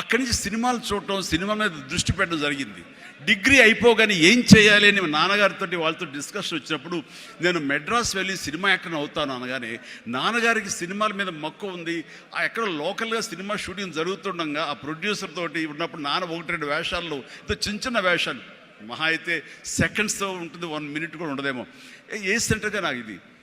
అక్కడి నుంచి సినిమాలు చూడటం సినిమా మీద దృష్టి పెట్టడం జరిగింది. డిగ్రీ అయిపోగానే ఏం చేయాలి అని మా నాన్నగారితో వాళ్ళతో డిస్కషన్ వచ్చినప్పుడు నేను మెడ్రాస్ వెళ్ళి సినిమా యాక్టర్ అవుతాను అనగానే నాన్నగారికి సినిమాల మీద మక్కువ ఉంది. ఆ ఎక్కడ లోకల్గా సినిమా షూటింగ్ జరుగుతుండగా ఆ ప్రొడ్యూసర్ తోటి ఉన్నప్పుడు నాన్న ఒకటి రెండు వేషాల్లో ఇంత చిన్న చిన్న వేషాలు. మహా అయితే సెకండ్స్తో ఉంటుంది వన్ మినిట్ కూడా ఉండదేమో. ఏ- ఏ సెంటర్గా నాకు ఇది?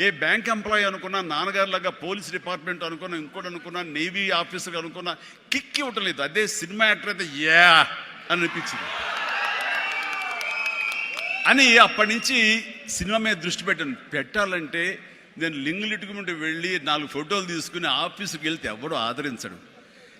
ఏ బ్యాంక్ ఎంప్లాయీ అనుకున్నా నాన్నగారిలాగా పోలీస్ డిపార్ట్మెంట్ అనుకున్నా ఇంకోటి అనుకున్నా నేవీ ఆఫీసర్ అనుకున్నా కిక్ ఇవ్వటం లేదు అదే సినిమా యాక్టర్ అయితే యా అని అనిపించింది. అని అప్పటి నుంచి సినిమా మీద దృష్టి పెట్టాను. పెట్టాలంటే నేను లింగులిటుకు నుండి వెళ్ళి నాలుగు ఫోటోలు తీసుకుని ఆఫీసుకి వెళ్తే ఎవడో ఆదరించడు.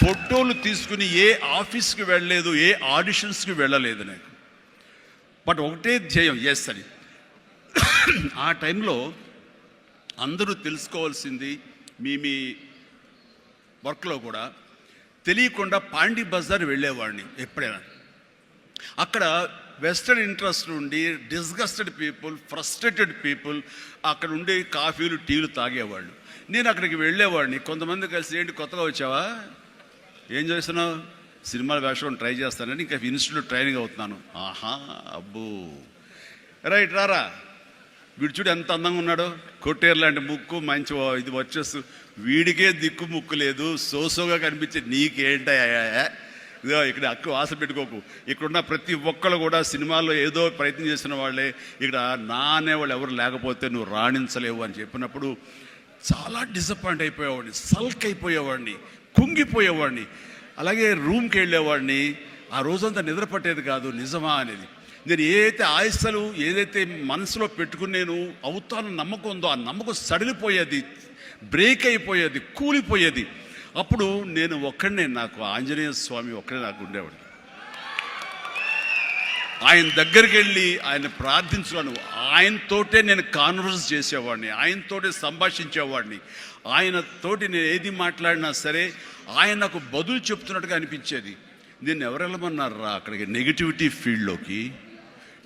ఫోటోలు తీసుకుని ఏ ఆఫీస్కి వెళ్ళలేదు ఏ ఆడిషన్స్కి వెళ్ళలేదు నాకు. బట్ ఒకటే ధ్యేయం ఎస్ అని. ఆ టైంలో అందరూ తెలుసుకోవాల్సింది మీ మీ వర్క్లో కూడా తెలియకుండా పాండి బజార్ వెళ్ళేవాడిని ఎప్పుడైనా. అక్కడ వెస్టర్న్ ఇంట్రెస్ట్ నుండి డిస్గస్టెడ్ పీపుల్ ఫ్రస్ట్రేటెడ్ పీపుల్ అక్కడ ఉండే కాఫీలు టీలు తాగేవాళ్ళు. నేను అక్కడికి వెళ్ళేవాడిని. కొంతమంది కలిసి ఏంటి కొత్తగా వచ్చావా? ఏం చేస్తున్నావు సినిమాల వేషం ట్రై చేస్తానని ఇంకా ఇన్స్టిట్యూట్ ట్రైనింగ్ అవుతున్నాను. ఆహా అబ్బో. రైట్ రారా. వీడు చూడు ఎంత అందంగా ఉన్నాడు. కొట్టేరు లాంటి ముక్కు మంచి ఇది వచ్చేస్తు. వీడికే దిక్కు ముక్కు లేదు. సోసోగా కనిపించే నీకేంటయ్యా? ఇదో ఇక్కడ అక్కు ఆశ పెట్టుకోకు. ఇక్కడున్న ప్రతి ఒక్కరు కూడా సినిమాల్లో ఏదో ప్రయత్నం చేసిన వాళ్ళే. ఇక్కడ నా అనేవాళ్ళు ఎవరు లేకపోతే నువ్వు రాణించలేవు అని చెప్పినప్పుడు చాలా డిసప్పాయింట్ అయిపోయేవాడిని. సల్క్ అయిపోయేవాడిని. కుంగిపోయేవాడిని. అలాగే రూమ్కి వెళ్ళేవాడిని. ఆ రోజంతా నిద్ర పట్టేది కాదు నిజమా అనేది. నేను ఏదైతే ఆయస్సలు ఏదైతే మనసులో పెట్టుకుని నేను అవుతాను నమ్మకం ఉందో ఆ నమ్మకం సడిలిపోయేది బ్రేక్ అయిపోయేది కూలిపోయేది. అప్పుడు నేను ఒక్కడనే నాకు ఆంజనేయ స్వామి ఒక్కడే నాకు ఉండేవాడు. ఆయన దగ్గరికి వెళ్ళి ఆయన ప్రార్థించున్నాను ఆయనతోటే నేను కాన్వర్స్ చేసేవాడిని. ఆయనతోటే సంభాషించేవాడిని. ఆయనతోటి నేను ఏది మాట్లాడినా సరే ఆయన నాకు బదులు చెప్తున్నట్టుగా అనిపించేది. నేను ఎవరు రా అక్కడికి నెగిటివిటీ ఫీల్డ్లోకి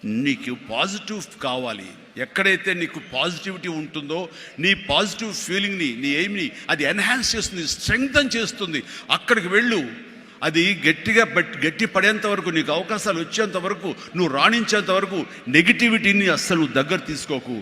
నీకు పాజిటివ్ కావాలి. ఎక్కడైతే నీకు పాజిటివిటీ ఉంటుందో నీ పాజిటివ్ ఫీలింగ్ని నీ ఎయిమ్ని అది ఎన్హాన్స్ చేస్తుంది స్ట్రెంగ్తన్ చేస్తుంది. అక్కడికి వెళ్ళు. అది గట్టిగా బట్ గట్టి పడేంత వరకు నీకు అవకాశాలు వచ్చేంత వరకు నువ్వు రాణించేంత వరకు నెగిటివిటీని అస్సలు నువ్వు దగ్గర తీసుకోకు.